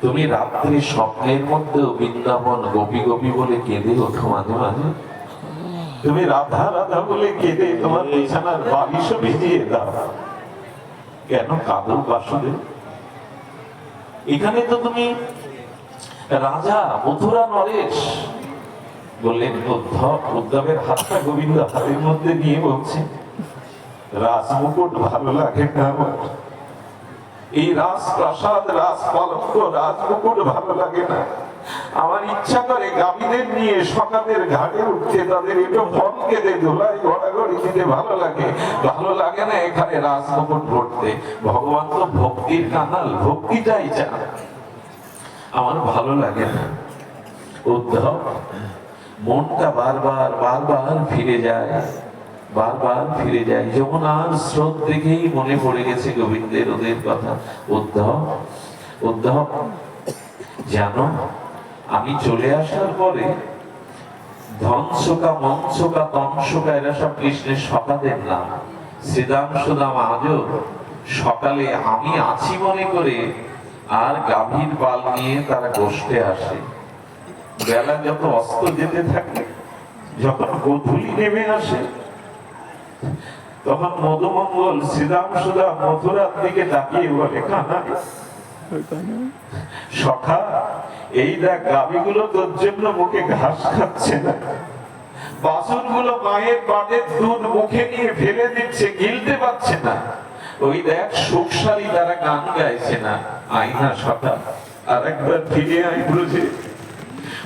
তুমি রাত্রি স্বপ্নের মধ্যেও বৃন্দাবন গোপী গোপী বলে কেঁদে ওঠো মাঝে মাঝে তুমি রাধা রাধা বলে কেঁদে তোমার বিছানার বালিশ ভিজিয়ে দাও। কেন কাঁদো বাসুদেব? এখানে তো তুমি রাজা মথুরা নরেশ বললেন উদ্ধব উদ্ধবের হাতটা গোবিন্দ হাতের মধ্যে নিয়ে বলছে। রাজমুকুট ভালো লাগে না আমার। এই রাজপ্রাসাদ রাজপালঙ্ক রাজমুকুট ভালো লাগে না। আমার ইচ্ছা করে গাভীদের নিয়ে সকালের ঘাটে উঠতে, তাদের একটু ফল কেটে, ধোলাই, গড়াগড়ি দিতে ভালো লাগে। ভালো লাগে না এখানে রাজমুকুট পড়তে ভগবান তো ভক্তির কানাল ভক্তিটাই চান। আমার ভালো লাগে না। উদ্ধব, মনটা বারবার বারবার ফিরে যায়। বারবার ফিরে যায়। যমুনার স্রোত দেখেই মনে পড়ে গেছে গোবিন্দের ওদের কথা। উদ্ধব উদ্ধব, জানো, আমি চলে আসার পরে এরা সব কৃষ্ণের নাম শ্রীদাম সুদাম আজও সকালে আমি আছি মনে করে আর গাভীর পাল নিয়ে তারা গোষ্ঠে আসে। বেলা যত অস্ত যেতে থাকে, যখন গোধূলি নেমে আসে তখন মধুমঙ্গল শ্রীরাম সুদা মথুরার দিকে তাকিয়ে বলে, কানা, সখা, এই দেখ তোর জন্য মুখে ঘাস খাচ্ছে না। বাসনগুলো মায়ের দুধ মুখে নিয়ে ফেলে দিচ্ছে, গিলতে পারছে না। ওই দেখ সুখসারী তারা গান গাইছে না। আইনা সখা আর একবার ফিরে আই বুঝে।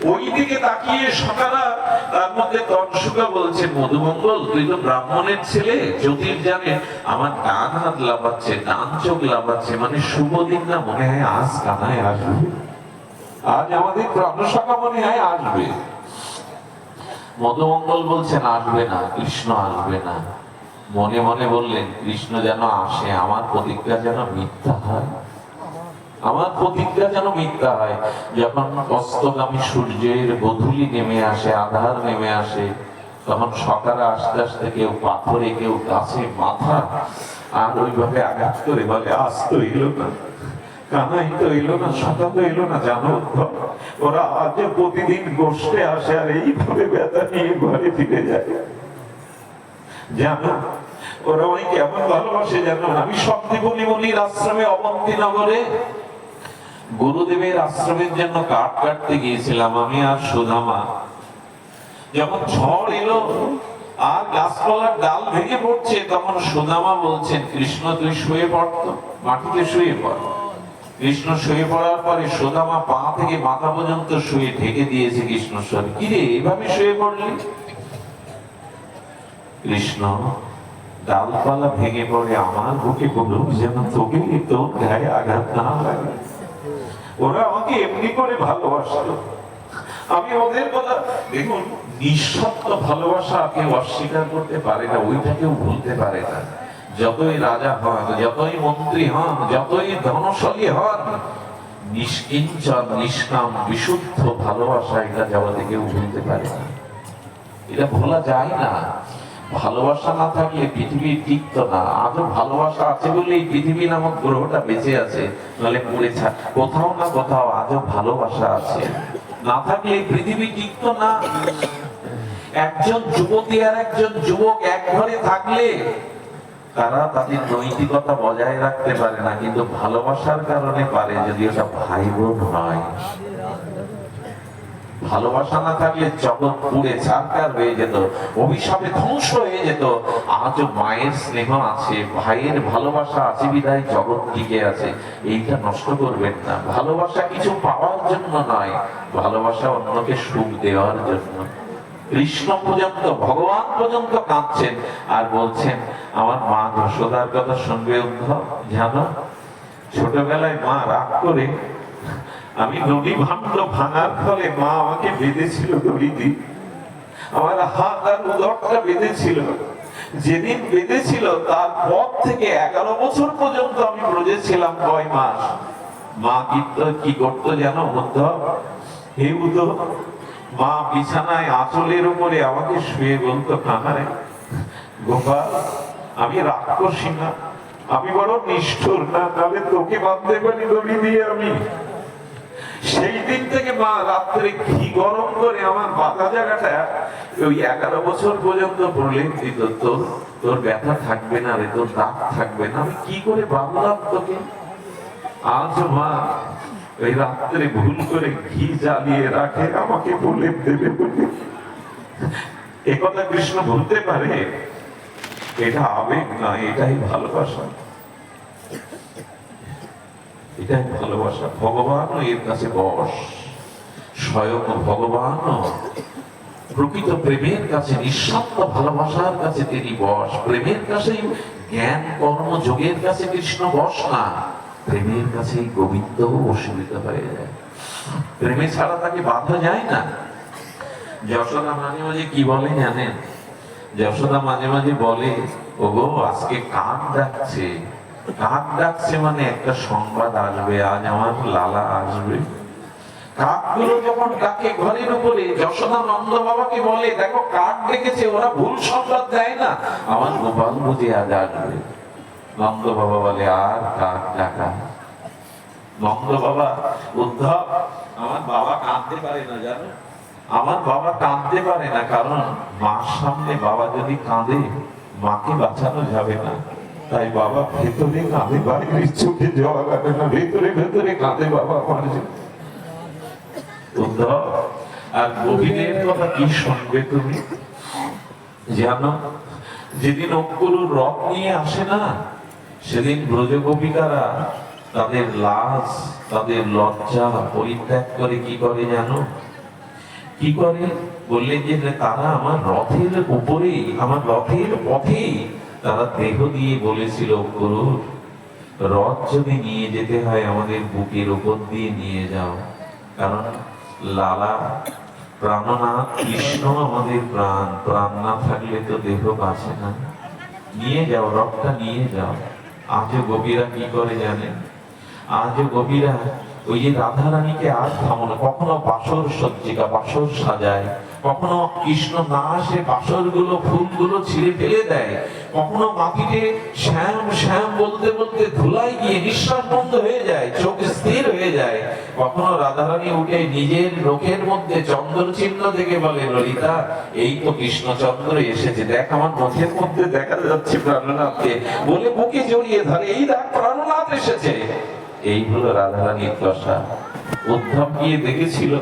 ওই তাকিয়ে সকালা তার মধ্যে তনসুকা বলছে, মধুমঙ্গল, তুই তো ব্রাহ্মণের ছেলে জ্যোতির জানে আমার ডান হাত ডান চোখ মানে শুভ দিন না, মনে হয় আজ কানায় আসবে। আজ আমাদের মনে হয় আসবে। মধুমঙ্গল বলছেন আসবে না, কৃষ্ণ আসবে না। মনে মনে বললেন, কৃষ্ণ যেন আসে, আমার প্রতিজ্ঞা যেন মিথ্যা হয়। আমার প্রতিজ্ঞা যেন মিথ্যা হয়, যখন অস্তগামী সূর্যের গধূলি নেমে আসে, আধার নেমে আসে, তখন সকালে আস্তে আস্তে কেউ পাথরে, কেউ গাছে মাথা, আর ওইভাবে আঘাত করে বলে, আজ তো এলো না, কানাই তো এলো না তো এলো না, জানো ওরা আজ প্রতিদিন গোষ্ঠে আসে, আর এইভাবে ব্যথা নিয়ে ঘরে ফিরে যায়। জানো, ওরা আমায় কেমন ভালোবাসে জানো আমি সপ্তমণি মনির আশ্রমে অবন্তী নগরে গুরুদেবের আশ্রমের জন্য কাঠ কাটতে গিয়েছিলাম আমি আর সুদামা যখন ঝড় এলো আর গাছপালার ডাল ভেঙে পড়ছে, তখন সুদামা বলছেন, কৃষ্ণ, তুই শুয়ে পড়তো মাটিতে শুয়ে পড়। কৃষ্ণ শুয়ে পড়ার পরে সুদামা পা থেকে মাথা পর্যন্ত শুয়ে ঢেকে দিয়েছে কৃষ্ণ শরীর কিরে এভাবে শুয়ে পড়লি? কৃষ্ণ, ডালপালা ভেঙে পড়ে আমার বুকে বলুক যেন তোকে তোর গায়ে আঘাত না লাগে। ওরা আমাকে এমনি করে ভালোবাসতো। আমি ওদের কথা দেখুন নিঃস্বার্থ ভালোবাসা কেউ অস্বীকার করতে পারে না, ওইটা কেউ ভুলতে পারে না। যতই রাজা হন, যতই মন্ত্রী হন, যতই ধনশালী হন, নিষ্কিঞ্চন, নিষ্কাম, বিশুদ্ধ ভালোবাসা এটা জগতে কেউ ভুলতে পারে না। এটা ভোলা যায় না। ভালোবাসা না থাকলে পৃথিবী টিকত না। আজও ভালোবাসা আছে বলে এই পৃথিবী নামক গ্রহটা বেঁচে আছে, নাহলে পড়ে কোথাও না কোথাও আজও ভালোবাসা আছে। না থাকলে পৃথিবী টিকত না। একজন যুবতী আর একজন যুবক এক ঘরে থাকলে তারা তাদের নৈতিকতা বজায় রাখতে পারে না, কিন্তু ভালোবাসার কারণে পারে যদি ওটা ভাই বোন হয়। ভালোবাসা না থাকলে জগৎ পুড়ে ছারকার হয়ে যেত, অভিশাপে ধ্বংস হয়ে যেত। আজও মায়ের স্নেহ আছে, ভাইয়ের ভালোবাসা আছে বিধায় জগৎ টিকে আছে। এইটা নষ্ট করবেন না। ভালোবাসা কিছু পাওয়ার জন্য নয়, ভালোবাসা অন্যকে সুখ দেওয়ার জন্য। কৃষ্ণ পর্যন্ত, ভগবান পর্যন্ত কাঁদছেন আর বলছেন, আমার মা যশোদার কথা শুনবে উদ্ধব, জানো? ছোটবেলায় মা রাগ করে আমি নদী ভাণ্ড ভাঙার ফলে মা আমাকে বেঁধেছিল আমার হাত আর উদরটা বেঁধেছিল। যেদিন বেঁধেছিল তারপর থেকে এগারো বছর পর্যন্ত আমি ছিলাম কয় মাস। মা গীত কি হে মা বিছানায় আঁচলের উপরে আমাকে শুয়ে বলতো কানারে গোপাল, আমি রাক্ষসী না। আমি বড় নিষ্ঠুর না, তাহলে তোকে বাঁধতে পারি দড়ি দিয়ে আমি। সেই দিন থেকে মা রাত্রে ঘি গরম করে আমার বাধা জায়গাটা, ওই এগারো বছর পর্যন্ত বললেন তো তোর তোর ব্যথা থাকবে না রে, তোর দাগ থাকবে না। আমি কি করে বাবলাম তোকে? আজ মা ওই রাত্রে ভুল করে ঘি জ্বালিয়ে রাখে, আমাকে বলে দেবে বলে। এ কথা কৃষ্ণ বলতে পারে, এটা আবেগ না, এটাই ভালোবাসা। এটাই ভালোবাসা। ভগবান এর কাছে বস স্বয়ং ভগবান প্রকৃত প্রেমের কাছে নিঃস্বার্থ ভালোবাসার কাছে তিনি বস প্রেমের কাছে জ্ঞান, কর্ম, যোগের কাছে কৃষ্ণ বস না। প্রেমের কাছে গোবিন্দ অসুবিধা হয়ে যায়। প্রেমে ছাড়া তাকে বাধা যায় না। যশোদা মাঝে মাঝে কি বলে জানেন? যশোদা মাঝে মাঝে বলে, ওগো, আজকে কাক ডাকছে। কাক ডাকছে মানে একটা সংবাদ আসবে, আজ আমার লালা আসবে। কাকগুলো যখন ঘরের উপরে, যশোদা নন্দ বাবাকে বলে, দেখো, কাক ওরা ভুল সংবাদ দেয় না। আমার গোপাল বুঝে আজ আসবে। নন্দ বাবা বলে, আর কাক ডাকা? নন্দ বাবা উদ্ধব, আমার বাবা কাঁদতে পারে না, জানো? আমার বাবা কাঁদতে পারে না, কারণ মার সামনে বাবা যদি কাঁদে, মাকে বাঁচানো যাবে না। তাই বাবা, ভেতরে কাঁদে বাইরের চোখে জল কাটে না। ভেতরে ভেতরে কাঁদে বাবা। উদ্ধব আর গোবিনের কথা কি শুনবে তুমি? জানো, যেদিন অঙ্কুরুর রথ নিয়ে আসে না, সেদিন ব্রজ গোপিকারা তাদের লাজ, তাদের লজ্জা পরিত্যাগ করে কি করে জানো? কি করে? বললেন যে, তারা আমার রথের উপরেই, আমার রথের পথেই তারা দেহ দিয়ে বলেছিল গুরু রথ যদি নিয়ে যেতে হয় আমাদের বুকের উপর দিয়ে নিয়ে যাও। কারণ লালা, প্রাণনাথ কৃষ্ণ আমাদের প্রাণ প্রাণ না থাকলে তো দেহ বাঁচে না। নিয়ে যাও, রথটা নিয়ে যাও। আজও গোপীরা কি করে জানেন? আজও গোপীরা ওই যে রাধা রানীকে আর থামো কখনো বাসর সজ্জিকা, বাসর সাজায়। কখনো কৃষ্ণ না আসে বাসরগুলো ফুলগুলো ছিঁড়ে ফেলে দেয়। কখনো মাটিতে শ্যাম শ্যাম বলতে বলতে ধুলাই গিয়ে নিঃশ্বাস বন্ধ হয়ে যায়, চোখ স্থির হয়ে যায়। কখনো রাধারানী উঠে নিজের লোকের মধ্যে চন্দ্র চিহ্ন থেকে বলে, ললিতা, এই তো কৃষ্ণচন্দ্র এসেছে। দেখ, আমার নখের মধ্যে দেখা যাচ্ছে প্রাণনাথকে বলে বুকে জড়িয়ে ধরে, এই দেখ, প্রাণনাথ এসেছে। এই হলো রাধারানীর দশা। উদ্ধব গিয়ে দেখেছিল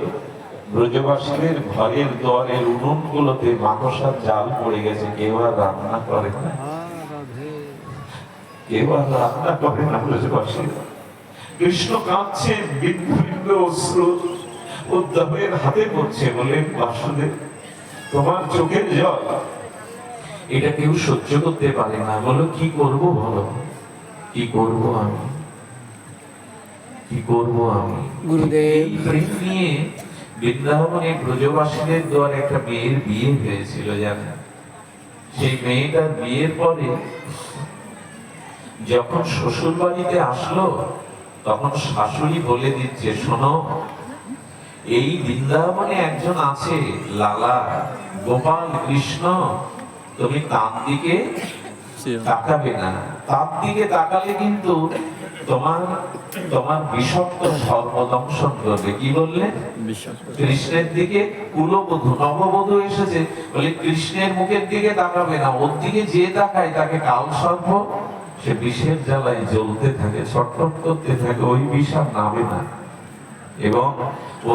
ব্রজবাসীদের ঘরের দোয়ারের উনুন গুলোতে জাল পড়ে গেছে কেউ আর রান্না করে না। কেউ আর রান্না করে না ব্রজবাসীরা কৃষ্ণ কাঁদছে বিন্দু বিন্দু অশ্রু উদ্ধবের হাতে পড়ছে বলে বাসুদেব তোমার চোখের জল। এটা কেউ সহ্য করতে পারে না। বলো কি করব বলো? কি করব আমি? কি করব আমি? গুরুদেব। প্রেম নিয়ে বৃন্দাবনে ব্রজবাসীদের দ্বারা একটা মেয়ের বিয়ে হয়েছিল জানেন? সেই মেয়েটার বিয়ের পরে যখন শ্বশুর বাড়িতে আসলো তখন শাশুড়ি বলে দিচ্ছে শোনো এই বৃন্দাবনে একজন আছে লালা গোপাল কৃষ্ণ। তুমি তার দিকে তাকাবে না। তার দিকে তাকালে কিন্তু তোমার তোমার বিষাক্ত সর্বদংশন করবে। কি বললেন কৃষ্ণের দিকে কুলবধূ নববধূ এসেছে। বলে কৃষ্ণের মুখের দিকে তাকাবে না। ওর দিকে যে তাকায় তাকে কাল সর্ব সে বিষের জ্বালায় জ্বলতে থাকে ছটফট করতে থাকে। ওই বিষ আর নামে না। এবং